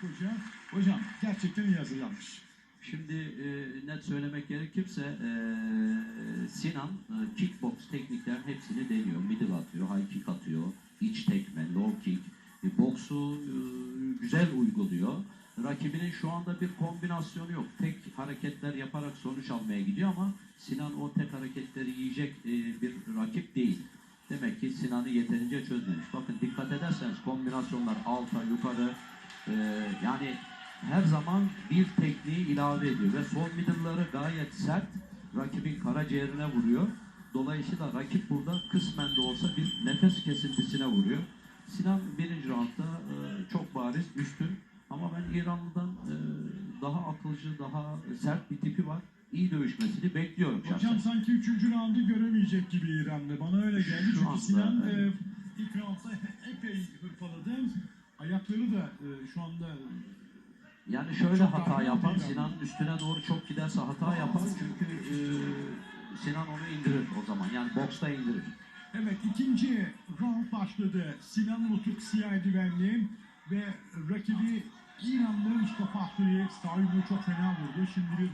Hoca. Hocam gerçekten iyi hazırlanmış. Şimdi e, net söylemek gerekirse e, Sinan e, kickbox tekniklerin hepsini deniyor. Middle atıyor, high kick atıyor, iç tekme, low kick. E, boksu e, güzel uyguluyor. Rakibinin şu anda bir kombinasyonu yok. Tek hareketler yaparak sonuç almaya gidiyor ama Sinan o tek hareketleri yiyecek e, bir rakip değil. Demek ki Sinan'ı yeterince çözmemiş. Bakın dikkat ederseniz kombinasyonlar alta, yukarı e, yani her zaman bir tekniği ilave ediyor ve sol middle'ları gayet sert rakibin karaciğerine vuruyor. Dolayısıyla rakip burada kısmen de olsa bir nefes kesintisine vuruyor. Sinan birinci roundda e, çok bariz üstün ama ben İranlı'dan e, daha akılcı, daha sert bir tipi var. İyi dövüşmesini bekliyorum şahsen. Hocam sanki 3. roundu göremeyecek gibi İran'da. Bana öyle geldi. Şu Çünkü anda, Sinan e, evet. ilk da e, şu anda Yani şöyle hata değil Sinan üstüne doğru çok giderse hata yapar çünkü e, Sinan onu indirir o zaman. Yani boksta indirir. Evet ikinci round başladı. Sinan Utuk siyah eldivenli ve rakibi İranlı Mustafa. Sağ yumruğu çok fena vurdu. Şimdi bir